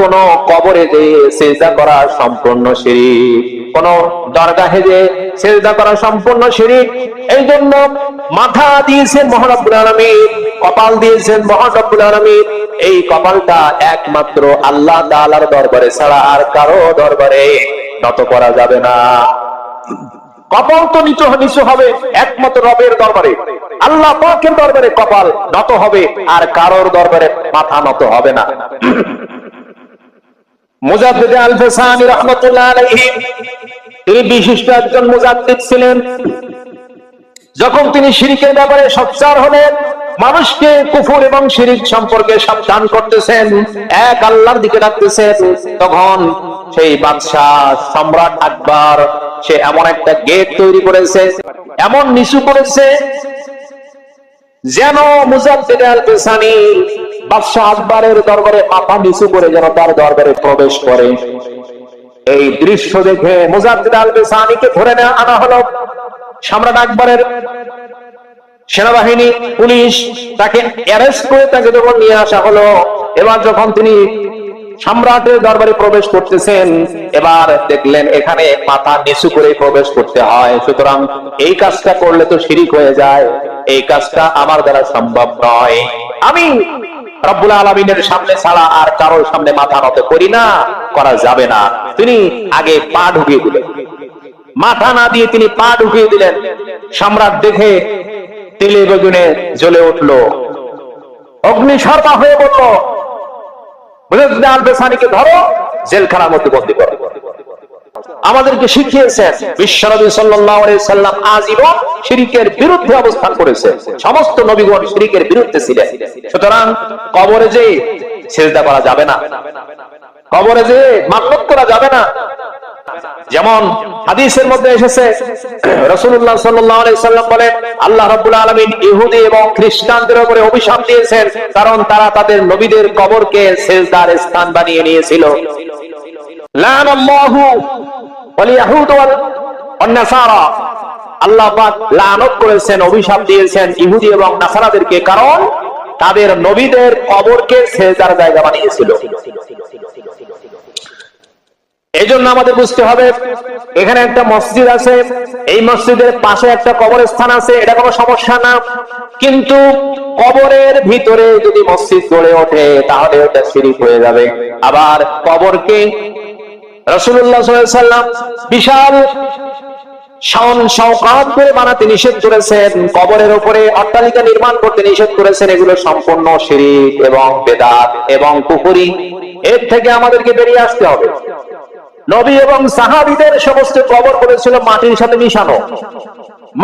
কোন কবরে যে সেজদা করা সম্পূর্ণ শিরিক কোন দরগাহে যে সেজদা করা সম্পূর্ণ শিরিক এই জন্য মাথা দিয়েছেন মহানব্বুল আলমী কপাল দিয়েছেন মহানব্বুল আলমী এই কপালটা একমাত্র আল্লাহ তাআলার দরবারে ছাড়া আর কারও দরবারে নত করা যাবে না। কপাল তো নিচু নিচু হবে, একমাত্র রবের দরবারে। আল্লাহ পাকের দরবারে কপাল নত হবে, আর কারোর দরবারে মাথা নত হবে না। তিনি বিশিষ্ট একজন মুজাদ্দিদ ছিলেন। যখন তিনি ব্যাপারে সচ্চার হলেন, মানুষকে কুফুর এবং সম্পর্কে সাবধান করতেছেন, এক আল্লাহর দিকে রাখতেছেন তখন সেই বাদশাহ সম্রাট আকবর, সে এমন একটা গেট তৈরি করেছে, এমন নিচু করেছে, যেন মুজাদ্দিদ আল বাদশাহ আকবরের দরবারে মাথা নিচু করে যেন তার দরবারে প্রবেশ করে। এই দৃশ্য দেখে মুজাদ্দিদ আল পেসানিকে ধরে নেওয়া আনা হলো। সম্রাট আকবরের সেনাবাহিনী, পুলিশ তাকে অ্যারেস্ট করে তাকে যখন নিয়ে আসা হলো, এবার যখন তিনি সম্রাটের দরবারে প্রবেশ করতেছেন, এবার দেখলেন এখানে মাথা নিচু করে প্রবেশ করতে হয়। সুতরাং এই কাজটা করলে তো শিরিক হয়ে যায়, এই কাজটা আমার দ্বারা সম্ভব নয়। আমি রব্বুল আলমিনের সামনে ছাড়া আর কারোর সামনে মাথা নত করি না, করা যাবে না। তিনি আগে পা ঢুকিয়ে দিলেন। মাথা না দিয়ে তিনি পা ঢুকিয়ে দিলেন। সম্রাট দেখে তেলে বেগুনে জ্বলে উঠল। অগ্নি সর্বা হয়ে বলল বেসানিকে ধরো, জেলখানার মধ্যে বন্দি করো। আমাদেরকে শিখিয়েছেন, বিশ্বনবী সাল্লাম আজীবন শিরিকের বিরুদ্ধে অবস্থান করেছে। সমস্ত নবীগণ শিরিকের বিরুদ্ধে ছিলেন। সুতরাং কবরে যে সেজদা করা যাবে না। কবরে যে মান্যত করা যাবে না। যেমন হাদিসের মধ্যে এসেছে রসুল্লাহ সাল্লাম বলেন, আল্লাহ রব্বুল আলমিন ইহুদি এবং খ্রিস্টানদের উপরে অভিশাপ দিয়েছেন, কারণ তারা তাদের নবীদের কবরকে সেজদার স্থান বানিয়ে নিয়েছিল। আমাদের বুঝতে হবে, এখানে একটা মসজিদ আছে, এই মসজিদের পাশে একটা কবরস্থান আছে, এটা কোনো সমস্যা না। কিন্তু কবরের ভিতরে যদি মসজিদ গড়ে ওঠে, তাহলে ওটা শিরিক হয়ে যাবে। আবার কবরকে রসুল্লাহ বিশাল শান শওকাত করে বানাতে নিষেধ করেছেন। কবরের উপরে অট্টালিকা নির্মাণ করতে নিষেধ করেছেন। এগুলো সম্পূর্ণ শিরিক এবং বেদাত এবং পুকুরি এর থেকে আমাদেরকে বেরিয়ে আসতে হবে। নবী এবং সাহাবিদের সমস্ত কবর করেছিল মাটির সাথে মিশানো।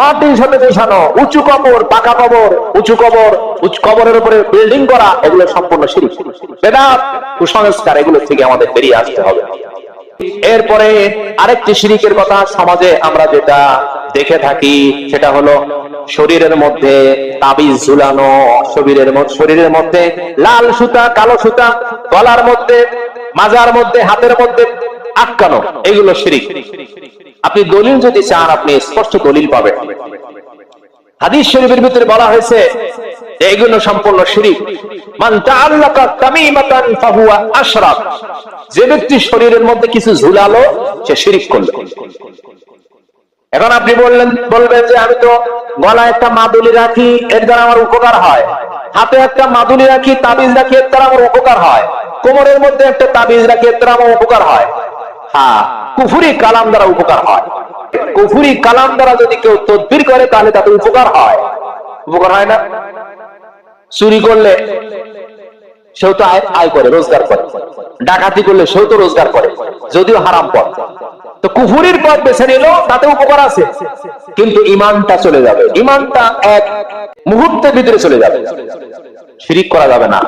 মাটির সাথে মিশানো, উঁচু কবর, পাকা কবর, উঁচু কবর, উঁচু কবরের উপরে বিল্ডিং করা, এগুলো সম্পূর্ণ শিরিক। বেদাত, কুসংস্কার, এগুলো থেকে আমাদের বেরিয়ে আসতে হবে। এরপরে আরেকটি শিরিকের কথা সমাজে আমরা যেটা দেখে থাকি, সেটা হলো শরীরের মধ্যে তাবিজ ঝুলানো, শরীরের শরীরের মধ্যে লাল সুতা, কালো সুতা, গলার মধ্যে, মাজার মধ্যে, হাতের মধ্যে আটকানো, এগুলো শিরিক। আপনি দলিল যদি চান, আপনি স্পষ্ট দলিল পাবেন। হাদিস শরীফের ভিতরে বলা হয়েছে এগুলো সম্পূর্ণ শিরিক। মান তাআল্লাকা তামিমাতান ফাহুয়া আশরাক। যে ব্যক্তি শরীরের মধ্যে কিছু ঝুলালো, সে শিরিক করল। এখন আপনি বললেন, বলবেন যে আমি তো গলায় একটা মাদুলি রাখি, এর দ্বারা আমার উপকার হয়। হাতে একটা মাদুলি রাখি, তাবিজ রাখি, এর দ্বারা আমার উপকার হয়। কোমরের মধ্যে একটা তাবিজ রাখি, এর দ্বারা আমার উপকার হয়। হ্যাঁ কুফুরি কালাম দ্বারা উপকার হয়। কুফুরি কালাম দ্বারা যদি কেউ তদবির করে, তাহলে তাতে উপকার হয়। উপকার হয় না? চুরি করলে সেও তো আয় করে, রোজগার করে। ডাকাতি করলে সেও তো রোজগার করে, যদিও হারাম পথ। তো কুফুরির পথ বেছে নিল, তাতে উপকার আছে। কিন্তু ইমানটা চলে যাবে। ইমানটা এক মুহূর্তের ভিতরে চলে যাবে। শিরিক করা যাবে না।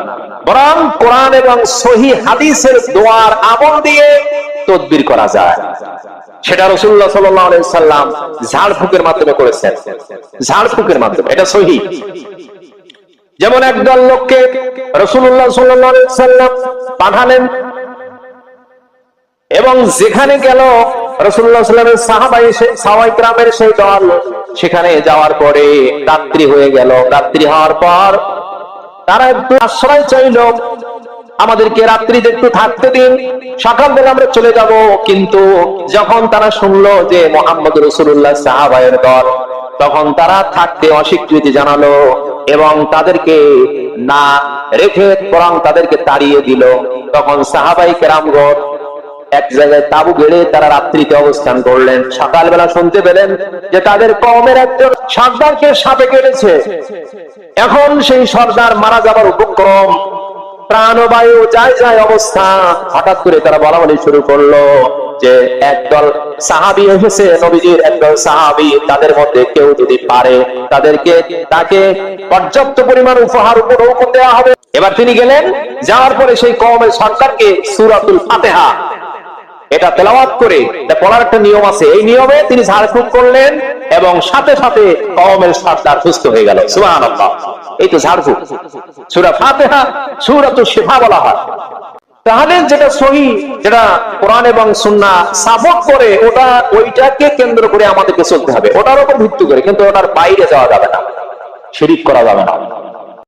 বরং কোরআন এবং সহি হাদিসের দোয়ার আমল দিয়ে তদবির করা যায়। সেটা রসুল্লাহ সাল্লাম ঝাড়ফুকের মাধ্যমে করেছেন। ঝাড়ফুকের মাধ্যমে। এটা সহি। যেমন একদল লোককে রসুল্লাহ সাল্লাম পাঠালেন এবং যেখানে গেল সাহাবাই সেই দল, সেখানে যাওয়ার পরে রাত্রি হয়ে গেল। রাত্রি হওয়ার পর তারা একটু আশ্রয় চাইল, আমাদেরকে রাত্রিতে একটু থাকতে দিন সকালবেলা আমরা চলে যাব। কিন্তু যখন তারা শুনলো যে মোহাম্মদ রসুল্লাহ সাহাবায়ের দল, তখন তারা থাকতে অস্বীকৃতি জানালো। এবং তাদেরকে না রেখে বরং তাদেরকে তাড়িয়ে দিল। তখন সাহাবাই কেরামগড় এক জায়গায় তাবু গেড়ে তারা রাত্রিতে অবস্থান করলেন। সকালবেলা শুনতে পেলেন যে তাদের কমের একজন সর্দারকে সাপে কেটেছে। এখন সেই সর্দার মারা যাবার উপক্রম। প্রাণবায়ু, যায় যায় অবস্থা। হঠাৎ করে তারা বলা শুরু করল। যে একদল সাহাবি এসেছে, নবীজির একদল সাহাবি, তাদের মধ্যে কেউ যদি পারে, তাদেরকে, তাকে পর্যাপ্ত পরিমাণ উপহার উপর দেওয়া হবে। এবার তিনি গেলেন, যাওয়ার পরে সেই কমের সরকারকে সুরাতুল ফাতেহা, এটা তেলাওয়াত করে পড়ার একটা নিয়ম আছে। এই নিয়মে তিনি ঝাড়ফুঁক করলেন এবং সাথে সাথে কওমের সর্দার সুস্থ হয়ে গেল। সুবহানাল্লাহ। এই তো ঝাড়ফুঁক সুরা ফাতেহা সূরাতুল শিফা বলা হয়। তাহলে যেটা সহি, যেটা কোরআন এবং সুন্না সাপোর্ট করে, ওটা, ওইটাকে কেন্দ্র করে আমাদেরকে চলতে হবে। ওটার উপর ভিত্তি করে, কিন্তু ওটার বাইরে যাওয়া যাবে না। শিরিক করা যাবে না।